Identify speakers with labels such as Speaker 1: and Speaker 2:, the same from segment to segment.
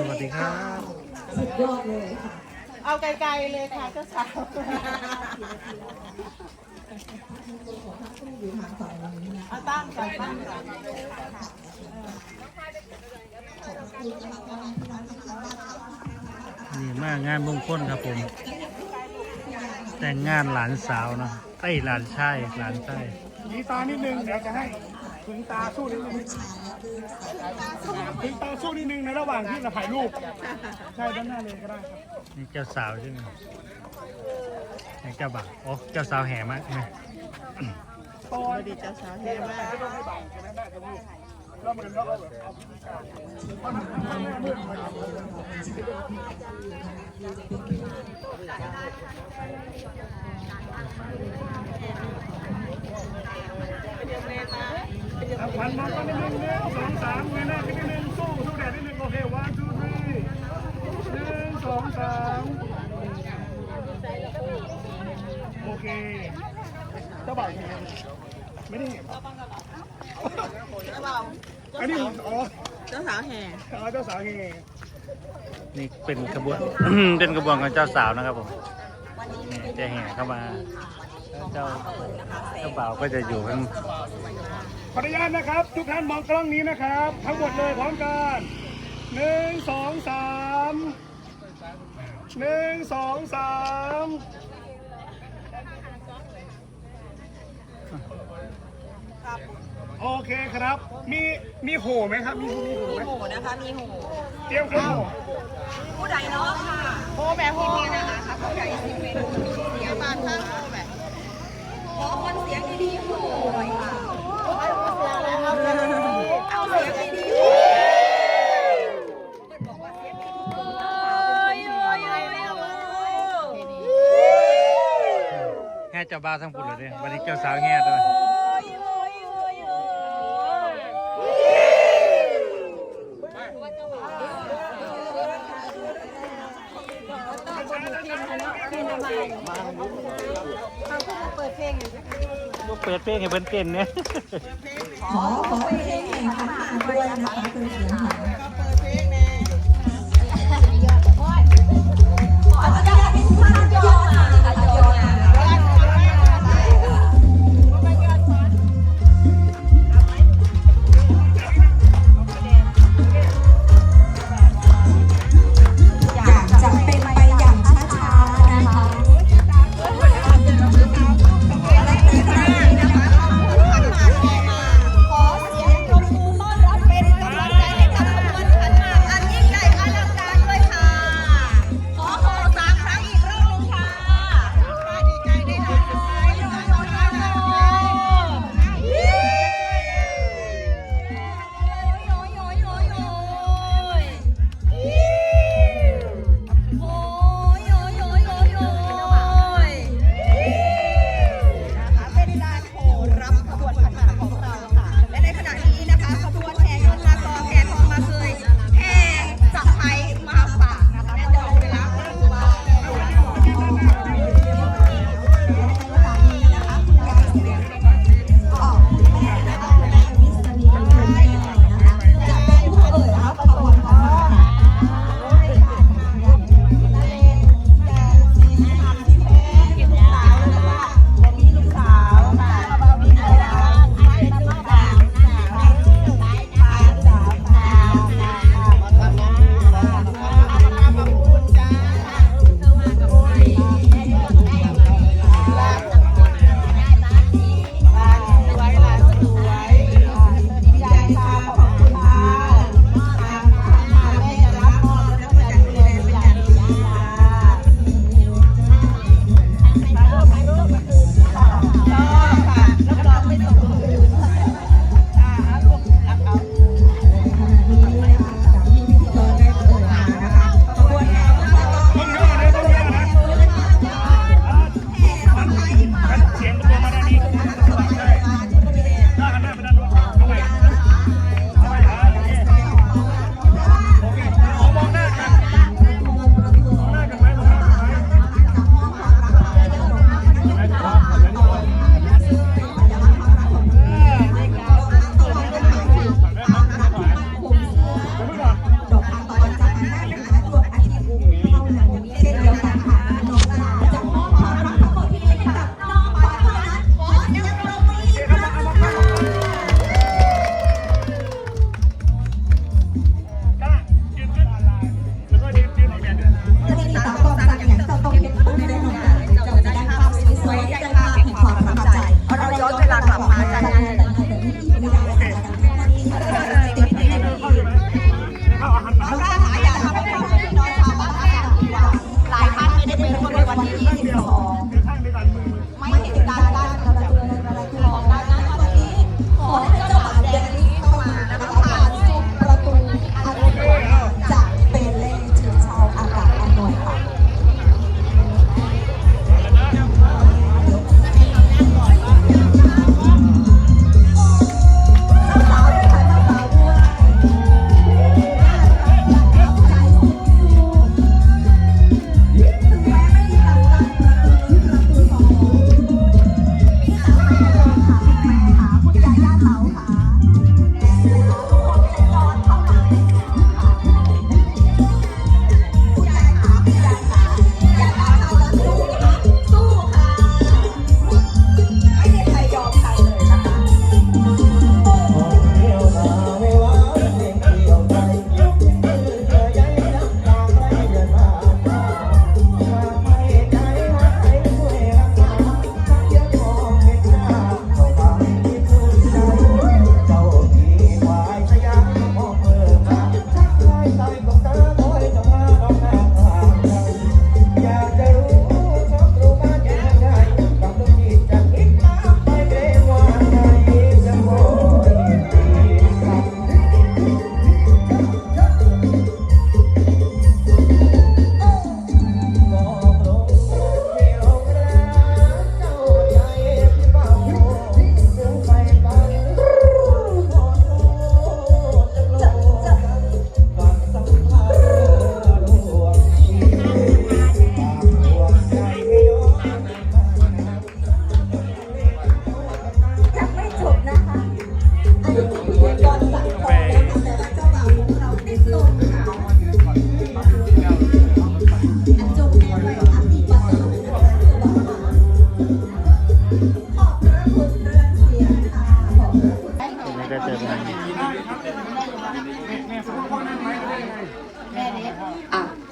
Speaker 1: สวัสดีครับ
Speaker 2: สุดยอดเลยค่ะ
Speaker 3: เอาไกลๆเลยค่ะเจ้าสาว
Speaker 2: อยู่ทางฝั่งนี้นะ
Speaker 3: เอาตั้งก่อนตั้งก่อน
Speaker 1: นี่มากงานมงคลครับผม แต่งงานหลานสาวเนาะไอ้ยหลานชายหลานชาย
Speaker 4: มีตานิดนึง เดี๋ยวจะให้ ถึงตาสู้นิดนึงถึงตาสู้นิดนึงในระหว่างที่เราถ่ายรูปใช่ด้านหน้าเลยก็ได้ครับ
Speaker 1: นี่เจ้าสาวใช่ไหมนี่เจ้าบ่าวโอ้เจ้าสาวแห่มากใช่ไหม
Speaker 4: ตอน
Speaker 3: ดีเจ้าสาวเท่มาก
Speaker 4: ไม่ต้องให้บังใช่ไหมได้จะรูปแล้วมันก็เอาแบอาพิธีการเพราะนั้นข้หน้ามืดมันเอาขวัญมองก็นิดนึงหนึ่งสองสามเงยหน้าขึ้นนิดนึงสู้สู้แดดนิดนึงโอเค one two three หนึ่งสองสามโอเคเจ้าบ่าวไม่ได้เห็น อันนี้อ๋อ
Speaker 3: เจ้าสาวแห่
Speaker 4: เอาเจ้าสาวเฮ
Speaker 1: นี่เป็นกระบวน เป็นกระบวนของเจ้าสาวนะครับผมนี่จะแห่เข้ามาแล้วเจ้าเจ้าบ่าวก็จะอยู่ข้าง
Speaker 4: ขออนุญาตนะครับ ทุกท่านมองกล้องนี้นะครับ ทั้งหมดเลยพร้อมกันหนึ่งสองสามหนึ่งสองสาม โอเคครับ มีมีโหไหมครับ มีมีโหไหม
Speaker 3: โหนะคะมีโห
Speaker 4: เตรียมคนโห
Speaker 3: ผู้ใดเนาะค่ะโหแบบโหนะคะผู้ใดที่เป็นเสียงบานข้างโหแบบขอคนเสียงดีๆโหหน่อยค่ะเอาเสียงดีๆโหบอกว่าเสียงดีๆโห
Speaker 1: แห่เจ้าบ่าวทั้งปุ่นเลยเนี่ยวันนี้เจ้าสาวแห่ด้วย
Speaker 3: ดเพลงอยู่
Speaker 1: ลูกเปิดเพลงให้เพิ่นเต้นเนี่ย
Speaker 2: ขอขอเพลงแห่งขันหมากด้วยนะคะคือเสียงหาง
Speaker 3: เปิดเพลงแน่
Speaker 2: ขอจะได้เป็นภาพยอด Let's go. 나의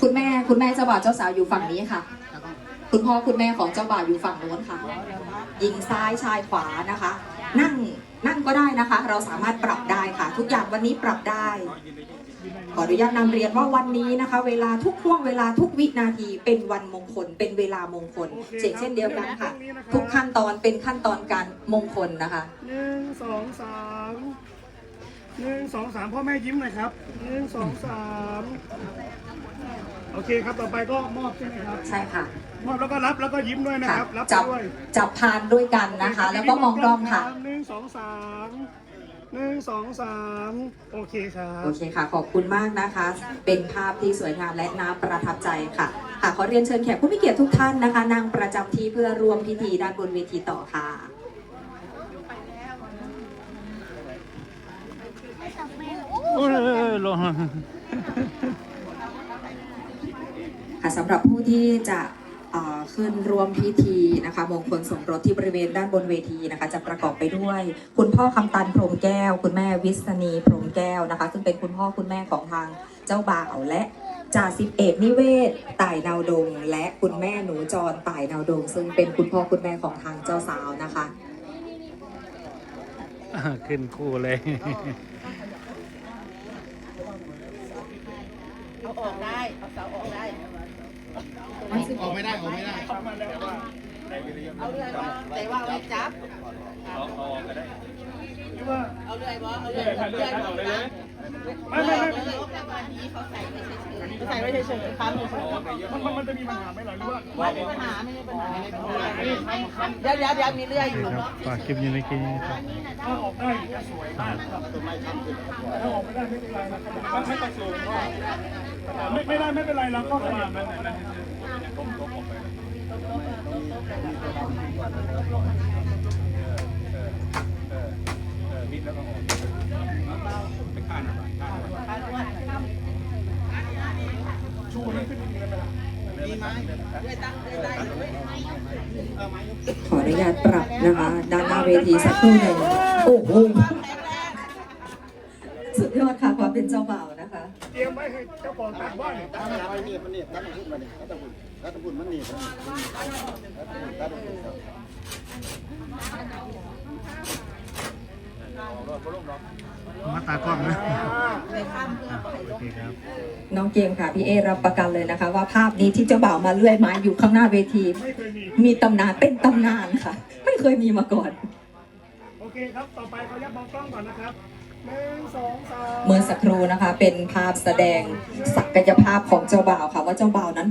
Speaker 2: คุณแม่คุณแม่เจ้าบ่าวเจ้าสาวอยู่ฝั่งนี้ค่ะ คุณพ่อคุณแม่ของเจ้าบ่าวอยู่ฝั่งโน้นค่ะ ยิงซ้ายชายขวานะคะ นั่งนั่งก็ได้นะคะ เราสามารถปรับได้ค่ะ ทุกอย่างวันนี้ปรับได้ ขออนุญาตนำเรียนว่าวันนี้นะคะ เวลาทุกห่วงเวลาทุกวินาทีเป็นวันมงคล เป็นเวลามงคลเช่นเช่นเดียวกันค่ะ ทุกขั้นตอนเป็นขั้นตอนการมงคลนะคะ
Speaker 4: หนึ่งสองสาม หนึ่งสองสามพ่อแม่ยิ้มหน่อยครับหนึ่งสองสามโอเคครับต่อไปก็มอบใช่ไหมครับ
Speaker 2: ใช่ค่ะ
Speaker 4: มอบแล้วก็รับแล้วก็ยิ้มด้วยนะ
Speaker 2: ค่ะ
Speaker 4: ครับ รับ
Speaker 2: จับ
Speaker 4: ด้วย
Speaker 2: จับพานด้วยกันนะคะ แล้วก็มองกล้องค่ะ
Speaker 4: หนึ่งสองสามหนึ่งสองสามโอเคครับ
Speaker 2: โอเคค่ะ ขอบคุณมากนะคะ เป็นภาพที่สวยงามและน่าประทับใจค่ะค่ะขอเรียนเชิญแขกผู้มีเกียรติทุกท่านนะคะนั่งประจำที่เพื่อร่วมพิธีด้านบนเวทีต่อค่ะ
Speaker 1: โอ้ยลง
Speaker 2: ค่ะสำหรับผู้ที่จะขึ้นร่วมพิธีนะคะมงคลสมรสที่บริเวณด้านบนเวทีนะคะ จะประกอบไปด้วย คุณพ่อคำตันพรมแก้ว คุณแม่วิษณีพรมแก้วนะคะ ซึ่งเป็นคุณพ่อคุณแม่ของทางเจ้าบ่าวและจ่าสิบเอกนิเวศต่ายนาวดง และคุณแม่หนูจรต่ายนาวดง ซึ่งเป็นคุณพ่อคุณแม่ของทางเจ้าสาวนะคะ
Speaker 1: ขึ้นคู่เลย
Speaker 3: เอาออกได้ เอาเสาออกได้
Speaker 5: ออกไม่ได้ออกไม่ได้
Speaker 3: เอาเรื่อยว่าแต่ว่าเอาไว้จับ
Speaker 4: หรือว่า
Speaker 3: เอาเรื่อยว่าเอาเรื่อยเอาเรื่อยเอาเรื่อย
Speaker 4: ไม่ไม่ไม่
Speaker 3: แต่วันนี้เขาใส่ไม่เฉยๆเขาใส่ไม่เฉยๆครับเฉย
Speaker 4: มันมันมันจะมีปัญหาไหมล่ะหรือว่า
Speaker 3: ๆไม่มีปัญหาไม่มีปัญหาเดี๋ยวเดี๋ยวเดี๋ยวมีเรื่อยอยู่
Speaker 1: ครับฝากคลิปอยู่ในคลิปนี้ครับ
Speaker 4: ถ้าออกได้จะสวยมากครับถ้าออกไม่ได้ไม่เป็นไรนะครับไม่ต้องสูงไม่ไม่ได้ไม่เป็นไรเราก็ขยับนั้นนะ
Speaker 2: ขออนุญาตปรับนะคะด้านหน้าเวทีสักครู่หนึ่งโอ้โหสุดยอดค่ะความเป็นเจ้าบ่าวนะคะ
Speaker 4: เตรียมไว้ให้เจ้าของตัดบ้านเนี่ย
Speaker 5: ถ้ามันไปนี่มันนี่ถ้ามันขึ้นมาเนี่ยถ้าตะบุญถ้าตะบุญมันนี่ถ้าตะบุญครับ
Speaker 1: มาตากล้องนะโอเคครับ
Speaker 2: น้องเกมค่ะพี่เอรับประกันเลยนะคะ ว่าภาพนี้ที่เจ้าบ่าวมาเลื่อยไม้อยู่ข้างหน้าเวที
Speaker 4: ไม่เคยมี
Speaker 2: มีตำนานเป็นตำนานค่ะ ไม่เคยมีมาก่อน
Speaker 4: โอเคครับ ต่อไปเขายับมองกล้องก่อนนะครับหนึ่งสองสาม
Speaker 2: เมื่อสักครู่นะคะ เป็นภาพแสดงศักยภาพของเจ้าบ่าวค่ะ ว่าเจ้าบ่าวนั้น